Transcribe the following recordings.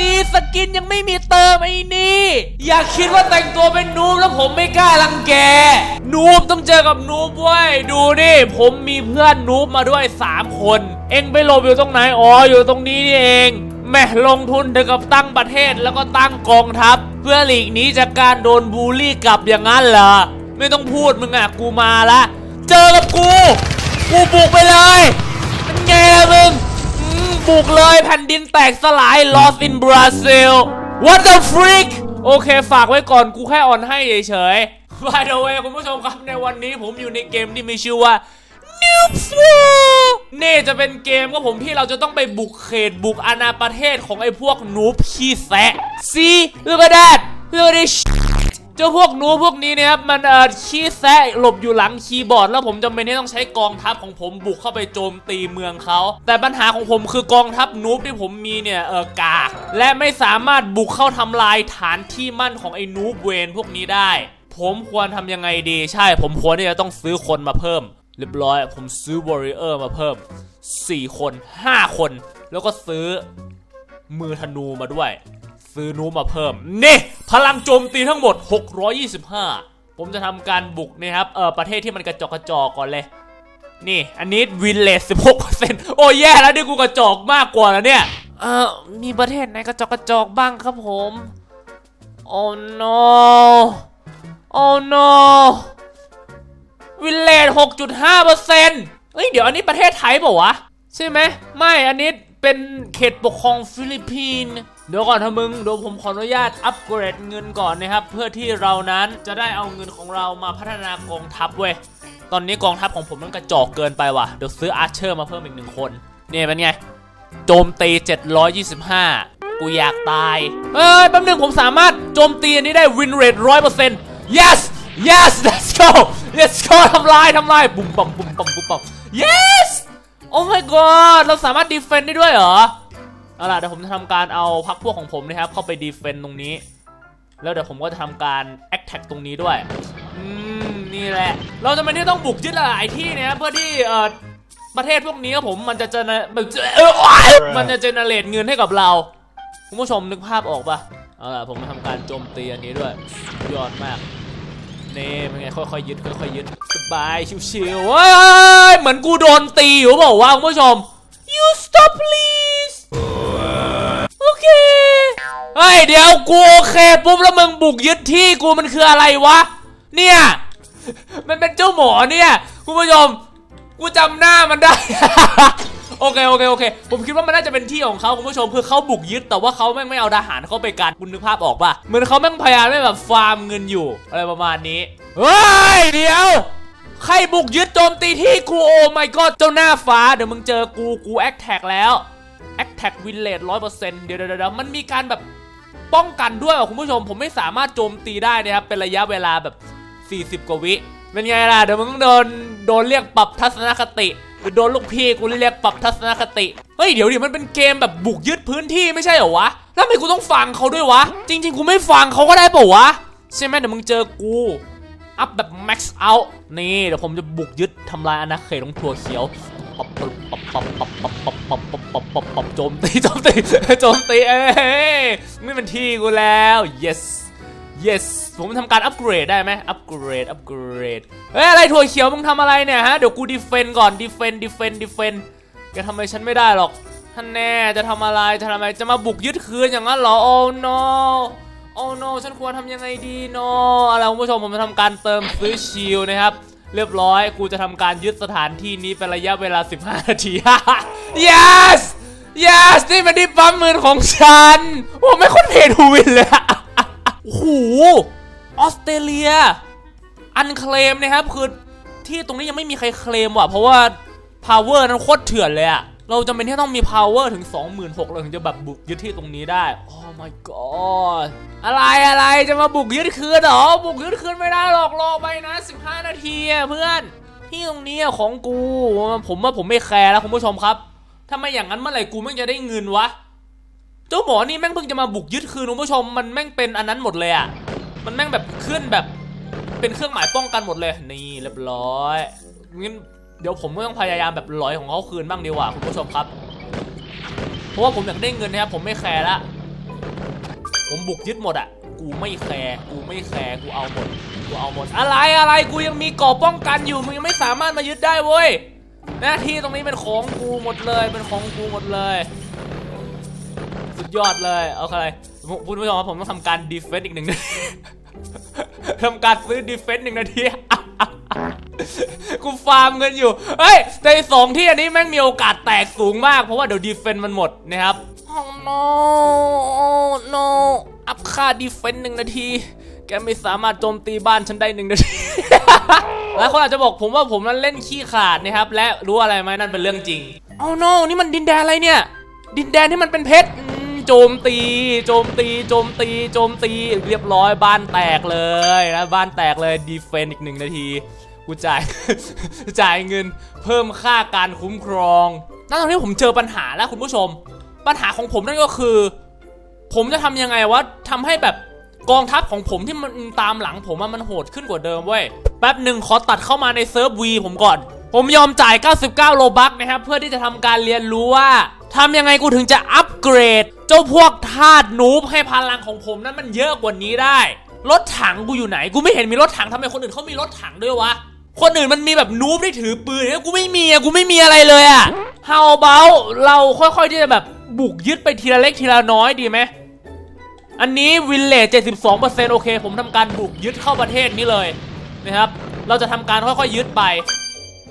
ดีสกินยังไม่มีเติมไอ้นี่ อย่าคิดว่าแต่งตัวเป็นนูบแล้วผมไม่กล้ารังแก นูบต้องเจอกับนูบเว้ยดูนี่ผมมีเพื่อนนูบมาด้วย 3 คน เอ็งไปหลบอยู่ตรงไหนอ๋ออยู่ตรงนี้นี่เองแม่ลงทุนถึงกับตั้งประเทศแล้วก็ตั้งกองทัพ เพื่อหลีกหนีจากการโดนบูลลี่กลับอย่างนั้นเหรอไม่ต้องพูดมึงอะกูมาละ เจอกับกู กูบุกไปเลยเป็นไงล่ะมึง บุกเลยแผ่นดินแตกสลาย lost in Brazil what the freak โอเคฝากไว้ก่อนกูแค่อ่อนให้เฉยๆ by the way คุณผู้ชมครับในวันนี้ผมอยู่ในเกมที่มีชื่อว่า Noobs War นี่จะเป็นเกมก็ผมที่เราจะต้องไปบุกเขตบุกอาณาประเทศของไอ้พวกนูบขี้แซะ see look at that look at this เจ้าพวกนูพวกนี้เนี่ยครับมันเอ่อขี้แซะหลบอยู่หลังคีย์บอร์ด แล้วผมจำเป็นที่ต้องใช้กองทัพของผมบุกเข้าไปโจมตีเมืองเขาแต่ปัญหาของผมคือกองทัพนูบที่ผมมีเนี่ยเออกากและไม่สามารถบุกเข้าทำลายฐานที่มั่นของไอ้นูบเวนพวกนี้ได้ ผมควรทำยังไงดีใช่ ผมควรที่จะต้องซื้อคนมาเพิ่ม เรียบร้อย ผมซื้อวอริเออร์มาเพิ่ม 4 คน 5 คน แล้วก็ซื้อมือธนูมาด้วย ซื้อนูมาเพิ่ม นี่ พลังโจมตีทั้งหมด 625 ผมจะทำการบุกนะครับ เออประเทศที่มันกระจอกกระจอกก่อนเลย นี่ อันนี้วินเลส16%โอ้แย่แล้วนี่กูกระจอกมากกว่าแล้วเนี่ย เออมีประเทศไหนกระจอกกระจอกบ้างครับผม โอ้ no โอ้ no วินเลส6.5%เฮ้ย เดี๋ยวอันนี้ประเทศไทยเปล่าวะ ใช่ไหม ไม่ อันนี้เป็นเขตปกครองฟิลิปปินส์ เดี๋ยวก่อนถ้ามึงเดี๋ยวผมขออนุญาตอัปเกรดเงินก่อนนะครับ เพื่อที่เรานั้นจะได้เอาเงินของเรามาพัฒนากองทัพเว้ยตอนนี้กองทัพของผมมันกระจอกเกินไปว่ะเดี๋ยวซื้ออาร์เชอร์มาเพิ่มอีกหนึ่งคนเนี่ยเป็นไงโจมตี 725 กูอยากตาย เอ้ยแป๊บนึงผมสามารถโจมตีอันนี้ได้วินเรทร้อยเปอร์เซ็นต์ yes yes let's go let's go ทำลายทำลายบุ้มปั๊มบุ้มปั๊มบุ้มปั๊ม yes oh my god เราสามารถดีเฟนได้ด้วยเหรอ เอาล่ะเดี๋ยวผมจะทำการเอาพักพวกของผมนะครับเข้าไปดีเฟนต์ตรงนี้ แล้วเดี๋ยวผมก็จะทำการแอคแท็กตรงนี้ด้วยอืมนี่แหละ เราจะไม่ได้ต้องบุกยึดหลายที่นะครับเพื่อที่เอ่อประเทศพวกนี้ครับผมมันจะเจเนมันจเออมันจะเจเนเรตเงินให้กับเราคุณผู้ชมนึกภาพออกปะเอาล่ะผมมาทำการโจมตีอันนี้ด้วยยอดมากนี่เป็นไงค่อยๆยึดค่อยๆยึดสบายชิวๆเว้ยเหมือนกูโดนตีอยู่เปล่าวะคุณผู้ชม you stop please เดี๋ยวกูโอเคปุ๊บแล้วมึงบุกยึดที่กูมันคืออะไรวะ เนี่ย มันเป็นเจ้าหมอเนี่ยคุณผู้ชมกูจำหน้ามันได้ โอเคโอเคโอเค ผมคิดว่ามันน่าจะเป็นที่ของเขาคุณผู้ชมคือเขาบุกยึดแต่ว่าเขาแม่งไม่เอาทหารเข้าไปกันคุณนึกภาพออกปะเหมือนเขาแม่งพยายามแบบฟาร์มเงินอยู่ อะไรประมาณนี้เฮ้ยเดี๋ยวใครบุกยึดโจมตีที่กูโอ้ my god เจ้าหน้าฟ้าเดี๋ยวมึงเจอกูกูแอคแท็กแล้วแอคแท็กวินเลดร้อยเปอร์เซ็นต์เดี๋ยวเดี๋ยวเดี๋ยวมันมีการแบบ ป้องกันด้วยว่ะคุณผู้ชม ผมไม่สามารถโจมตีได้นะครับ เป็นระยะเวลาแบบ 40 กว่าวิ เป็นไงล่ะ เดี๋ยวมึงต้องโดนโดนเรียกปรับทัศนคติหรือโดนลูกพี่กูเรียกปรับทัศนคติ เฮ้ย เดี๋ยวดิมันเป็นเกมแบบบุกยึดพื้นที่ไม่ใช่เหรอวะ แล้วทำไมกูต้องฟังเขาด้วยวะ จริง ๆ กูไม่ฟังเขาก็ได้เปล่าวะ ใช่ไหมเดี๋ยวมึงเจอกู อัพแบบ max out นี่เดี๋ยวผมจะบุกยึดทำลายอาณาเขตของถั่วเขียวปับปับ ปบปบปบปบปบปบปบปบปบโจมตีโจมตีโจมตีเอ้ยไม่เป็นที่กูแล้ว yes yes ผมทำการอัปเกรดได้ไหมอัปเกรดอัปเกรดเฮ้ยอะไรถั่วเขียวมึงทำอะไรเนี่ยฮะเดี๋ยวกูดีเฟนก่อนดีเฟนดีเฟนดีเฟนแกทำอะไรฉันไม่ได้หรอกท่านแน่จะทำอะไรจะทำอะไรจะมาบุกยึดคืนอย่างนั้นเหรอ oh no โอ้ no ฉันควรทำยังไงดี no อะไรคุณผู้ชมผมจะทำการเติมซื้อชิลนะครับ เรียบร้อย กูจะทำการยึดสถานที่นี้เป็นระยะเวลา 15 นาที yes yes นี่เป็นที่ปั๊มมือของฉันโอ้ไม่คนเพทูวินเลยอะโอ้โหออสเตรเลีย อันเคลมนะครับ คือที่ตรงนี้ยังไม่มีใครเคลมว่ะ เพราะว่าพาวเวอร์นั้นโคตรเถื่อนเลยอะ เราจำเป็นที่ต้องมี power ถึง 26,000เราถึงจะแบบบุกยึดที่ตรงนี้ได้ oh my god อะไรอะไรจะมาบุกยึดคืนเหรอ บุกยึดคืนไม่ได้หรอกรอไปนะ 15 นาทีเพื่อนที่ตรงนี้ของกู ผมว่าผมไม่แคร์แล้วคุณผู้ชมครับถ้าไม่อย่างนั้นเมื่อไหร่กูแม่งจะได้เงินวะเจ้าหมอนี่แม่งเพิ่งจะมาบุกยึดคืนคุณผู้ชมมันแม่งเป็นอันนั้นหมดเลยอะมันแม่งแบบขึ้นแบบเป็นเครื่องหมายป้องกันหมดเลยนี่เรียบร้อยงั้น เดี๋ยวผมก็ต้องพยายามแบบลอยของเขาคืนบ้างดีกว่าคุณผู้ชมครับ เพราะว่าผมอยากได้เงินนะครับผมไม่แคร์ละ ผมบุกยึดหมดอะกูไม่แคร์กูไม่แคร์กูเอาหมด กูเอาหมด อะไรอะไรกูยังมีก่อป้องกันอยู่มึงยังไม่สามารถมายึดได้เว้ย หน้าที่ตรงนี้เป็นของกูหมดเลย เป็นของกูหมดเลย สุดยอดเลยเอาอะไรผมพูดไม่ยอมครับผมต้องทำการดีเฟนต์อีกหนึ่งนาทีทำการซื้อดีเฟนต์หนึ่งนาที กูฟาร์มเงินอยู่ เฮ้ยในสองที่อันนี้แม่งมีโอกาสแตกสูงมาก เพราะว่าเดี๋ยวดีเฟนต์มันหมดนะครับ oh no no อัพค่าดีเฟนต์หนึ่งนาที แกไม่สามารถโจมตีบ้านฉันได้หนึ่งนาทีหลายคนอาจจะบอกผมว่าผมนั้นเล่นขี้ขาดนะครับ และรู้อะไรไหมนั่นเป็นเรื่องจริง oh no นี่มันดินแดนอะไรเนี่ย ดินแดนที่มันเป็นเพชรอืมโจมตี โจมตี โจมตี โจมตี เรียบร้อยบ้านแตกเลยนะบ้านแตกเลยดีเฟนอีกหนึ่งนาที กูจ่าย จ่ายเงินเพิ่มค่าการคุ้มครองนั่นตรงนี้ผมเจอปัญหาแล้วคุณผู้ชม ปัญหาของผมนั่นก็คือ ผมจะทำยังไงวะทำให้แบบกองทัพของผมที่มันตามหลังผมมันโหดขึ้นกว่าเดิมเว้ย แป๊บหนึ่งขอตัดเข้ามาในเซิร์ฟวีผมก่อน ผมยอมจ่าย 99 โลบัคนะครับ เพื่อที่จะทำการเรียนรู้ว่าทำยังไงกูถึงจะอัปเกรด เจ้าพวกธาตุนูบให้พลังของผมนั้นมันเยอะกว่านี้ได้ รถถังกูอยู่ไหน กูไม่เห็นมีรถถังทำไมคนอื่นเขามีรถถังด้วยวะ คนอื่นมันมีแบบนูบที่ถือปืนเนี่ยกูไม่มีอะกูไม่มีอะไรเลยอะ How about เราค่อยๆที่จะแบบบุกยึดไปทีละเล็กทีละน้อยดีไหมอันนี้วินเลจ72%โอเค ผมทำการบุกยึดเข้าประเทศนี้เลยนะครับ เราจะทำการค่อยๆยึดไป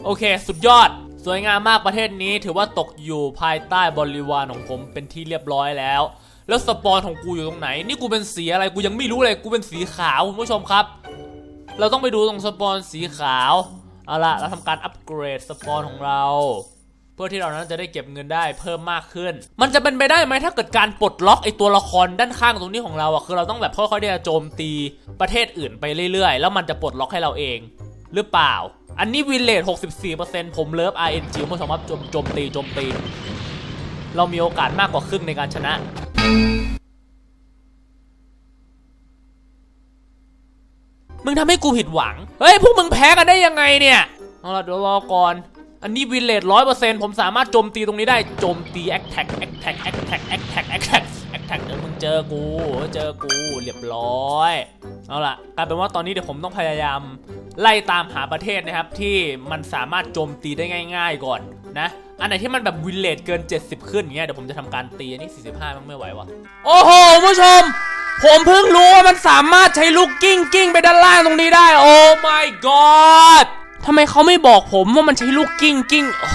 โอเค สุดยอด สวยงามมากประเทศนี้ถือว่าตกอยู่ภายใต้บริวารของผมเป็นที่เรียบร้อยแล้ว แล้วสปอนของกูอยู่ตรงไหน นี่กูเป็นสีอะไร กูยังไม่รู้เลย กูเป็นสีขาวคุณผู้ชมครับ เราต้องไปดูตรงสปอนสีขาว เอาละเราทำการอัปเกรดสปอนของเรา เพื่อที่เรานั้นจะได้เก็บเงินได้เพิ่มมากขึ้น มันจะเป็นไปได้ไหมถ้าเกิดการปลดล็อกไอตัวละครด้านข้างตรงนี้ของเราอะคือเราต้องแบบค่อยๆที่จะโจมตีประเทศอื่นไปเรื่อย ๆ แล้วมันจะปลดล็อกให้เราเองหรือเปล่า อันนี้วินเลท64%ผมเลิฟ RNG คุณผู้ชมครับโจมโจมตีโจมตี เรามีโอกาสมากกว่าครึ่งในการชนะ มึงทำให้กูผิดหวัง เฮ้ย พวกมึงแพ้กันได้ยังไงเนี่ยเอาละเดี๋ยวรอก่อน อันนี้วินเลทร้อยเปอร์เซ็นต์ผมสามารถโจมตีตรงนี้ได้ โจมตีแอคแท็กแอคแท็กแอคแท็กแอคแท็กแอคแท็กแอคแท็กเดี๋ยวมึงเจอกู เจอกู เรียบร้อย เอาล่ะกลายเป็นว่าตอนนี้เดี๋ยวผมต้องพยายาม ไล่ตามหาประเทศนะครับ ที่มันสามารถโจมตีได้ง่าย ๆ ก่อนนะ อันไหนที่มันแบบวินเลทเกิน 70 ขึ้นอย่างเงี้ย เดี๋ยวผมจะทำการตีอันนี้ 45 มันไม่ไหววะโอ้โหผู้ชม ผมเพิ่งรู้ว่ามันสามารถใช้ลูกกิ้งกิ้งไปด้านล่างตรงนี้ได้ โอ้ my god ทำไมเขาไม่บอกผมว่ามันใช้ลูกกิ้งกิ้งโอ้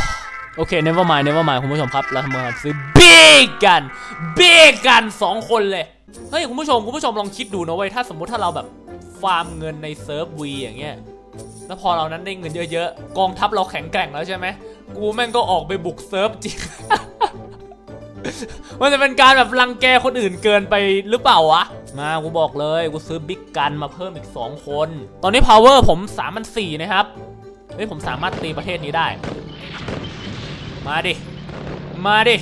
โอเค never mind never mind คุณผู้ชมครับ เราทำการซื้อ big กัน big กันสองคนเลย เฮ้ย คุณผู้ชม คุณผู้ชมลองคิดดูนะเว้ย ถ้าสมมติถ้าเราแบบฟาร์มเงินในเซิร์ฟวีอย่างเงี้ย แล้วพอเรานั้นได้เงินเยอะๆ กองทัพเราแข็งแกร่งแล้วใช่ไหม กูแม่งก็ออกไปบุกเซิร์ฟจริง มันจะเป็นการแบบรังแกคนอื่นเกินไปหรือเปล่าวะ มากูบอกเลยกูซื้อบิ๊กกันมาเพิ่มอีก 2 คน ตอนนี้ power ผม3 0 0นะครับเฮ้ยผมสามารถตีประเทศนี้ได้ มาดิ มาดิ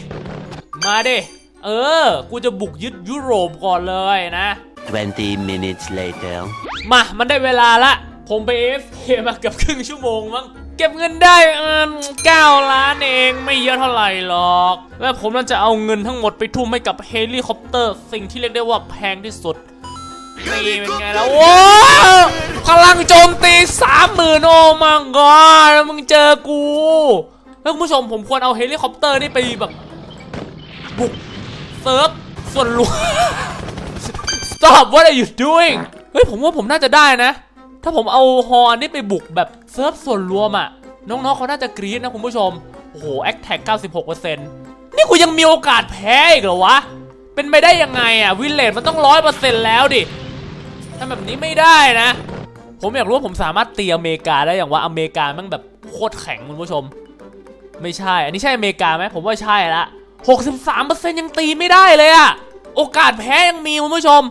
มาดิ เออ กูจะบุกยึดยุโรปก่อนเลยนะ 20 minutes later. มา มันได้เวลาละ ผมไป AFK มาเกือบครึ่งชั่วโมงมั้ง เก็บเงินได้เออ9ล้านเองไม่เยอะเท่าไหร่หรอก แล้วผมน่าจะเอาเงินทั้งหมดไปทุ่มให้กับเฮลิคอปเตอร์ สิ่งที่เรียกได้ว่าแพงที่สุดนี่เป็นไงแล้วโว้าพลังโจมตีสามหมื่นโอ้มังกรแล้วมึงเจอกู แล้วคุณผู้ชมผมควรเอาเฮลิคอปเตอร์นี่ไปแบบ บุกเซิร์ฟส่วนรวม Stop what are you doing เฮ้ยผมว่าผมน่าจะได้นะ ถ้าผมเอาฮออันนี้ไปบุกแบบเซิร์ฟส่วนรวมอะน้องๆเขาน่าจะกรี๊ดนะคุณผู้ชม โอ้โหแอคแท็ก96%นี่กูยังมีโอกาสแพ้อีกเหรอวะ เป็นไปได้ยังไงอะวินเลจมันต้องร้อยเปอร์เซ็นต์แล้วดิทำแบบนี้ไม่ได้นะ ผมอยากรู้ว่าผมสามารถตีอเมริกาได้อย่างว่าอเมริกามันแบบโคตรแข็งคุณผู้ชม ไม่ใช่ อันนี้ใช่อเมริกาไหมผมว่าใช่ละ63%ยังตีไม่ได้เลยอะโอกาสแพ้ยังมีคุณผู้ชม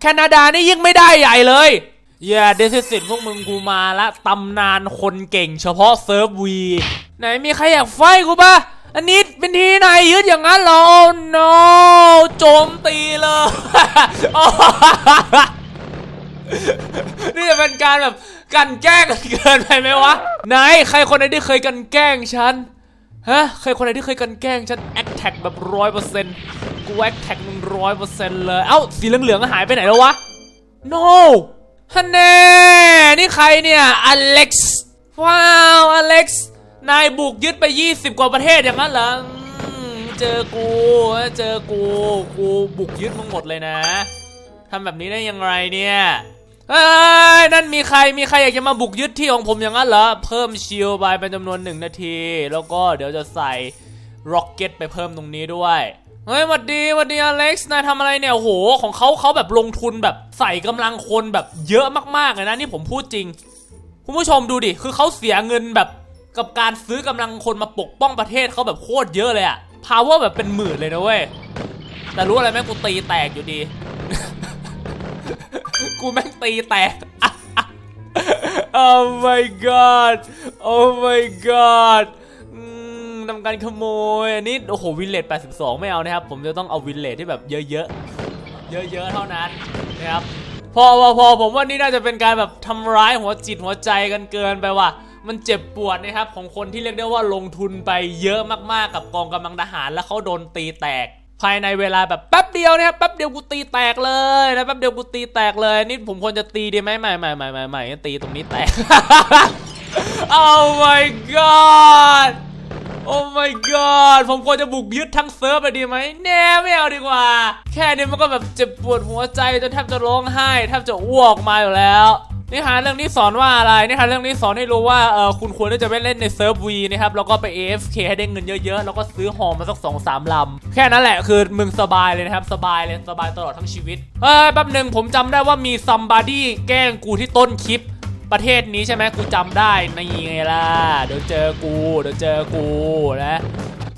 แคนาดานี่ยิ่งไม่ได้ใหญ่เลย อย่าเดซิสิตพวกมึงกูมาละตำนานคนเก่งเฉพาะเซิร์ฟวี ไหนมีใครอยากไฟกูปะอันนี้เป็นที่ไหนยึดอย่างนั้นเหรอ oh no โจมตีเลย นี่จะเป็นการแบบกันแกล้งกันเกินไปไหมวะ ไหนใครคนไหนที่เคยกันแกล้งฉัน ฮะเคยคนไหนที่เคยกันแกล้งฉันแอคแท็กแบบร้อยเปอร์เซ็นต์กูแอคแท็กมึงร้อยเปอร์เซ็นต์เลย เอ้าสีเหลืองๆหายไปไหนแล้ววะ no ฮันแน่นี่ใครเนี่ยอเล็กซ์ว้าวอเล็กซ์นายบุกยึดไป 20 กว่าประเทศอย่างนั้นเหรอเจอกูเจอกูกูบุกยึดมึงหมดเลยนะทำแบบนี้ได้ยังไงเนี่ยเอ้ยนั่นมีใครมีใครอยากจะมาบุกยึดที่ของผมอย่างนั้นเหรอ เพิ่มชิลไปเป็นจำนวนหนึ่งนาที แล้วก็เดี๋ยวจะใส่ร็อกเก็ตไปเพิ่มตรงนี้ด้วย เฮ้ยหวัดดีหวัดดีอเล็กซ์นายทำอะไรเนี่ยโอ้โหของเขาเขาแบบลงทุนแบบใส่กำลังคนแบบเยอะมากๆเลยนะนี่ผมพูดจริง คุณผู้ชมดูดิคือเขาเสียเงินแบบกับการซื้อกำลังคนมาปกป้องประเทศเขาแบบโคตรเยอะเลยอะพาวเวอร์แบบเป็นหมื่นเลยนะเว้ยแต่รู้อะไรไหมกูตีแตกอยู่ดี กูแม่งตีแตก oh my god oh my god ทำการขโมยอันนี้โอ้โหวินเลท82 ไม่เอานะครับ ผมจะต้องเอาวินเลทที่แบบเยอะๆ เยอะๆ เท่านั้นนะครับพอพอพอผมว่านี่น่าจะเป็นการแบบทำร้ายหัวจิตหัวใจกันเกินไปว่ะมันเจ็บปวดนะครับของคนที่เรียกได้ว่าลงทุนไปเยอะมากๆกับกองกำลังทหารแล้วเขาโดนตีแตก ภายในเวลาแบบแป๊บเดียวเนี่ยแป๊บเดียวกูตีแตกเลยนะแป๊บเดียวกูตีแตกเลยนี่ผมควรจะตีดีไหมไม่ไม่ไม่ไม่ไม่ตีตรงนี้แตก oh my god Oh my god ผมควรจะบุกยึดทั้งเซิร์ฟเลยดีไหมแน่ไม่เอาดีกว่า แค่นี้มันก็แบบเจ็บปวดหัวใจจนแทบจะร้องไห้แทบจะอ้วกออกมาอยู่แล้วนิทานเรื่องนี้สอนว่าอะไรนิทานเรื่องนี้สอนให้รู้ว่าเออคุณควรที่จะไปเล่นในเซิร์ฟวีนะครับแล้วก็ไป AFK ให้ได้เงินเยอะๆ แล้วก็ซื้อหอมาสัก2อสามลำ แค่นั้นแหละคือมึงสบายเลยนะครับ สบายเลยสบายตลอดทั้งชีวิตเฮ้ยแป๊บหนึ่งผมจำได้ว่ามีซัมบ o ดี้แกล้งกูที่ต้นคลิป ประเทศนี้ใช่ไหมกูจำได้นี่ไงล่ะเดี๋ยวเจอกูเดี๋ยวเจอกูนะ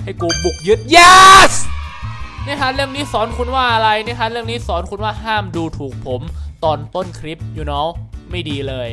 ให้กูบุกยึด yes นี่ฮะเรื่องนี้สอนคุณว่าอะไรนี่ฮะเรื่องนี้สอนคุณว่าห้ามดูถูกผมตอนต้นคลิป you know ไม่ดีเลย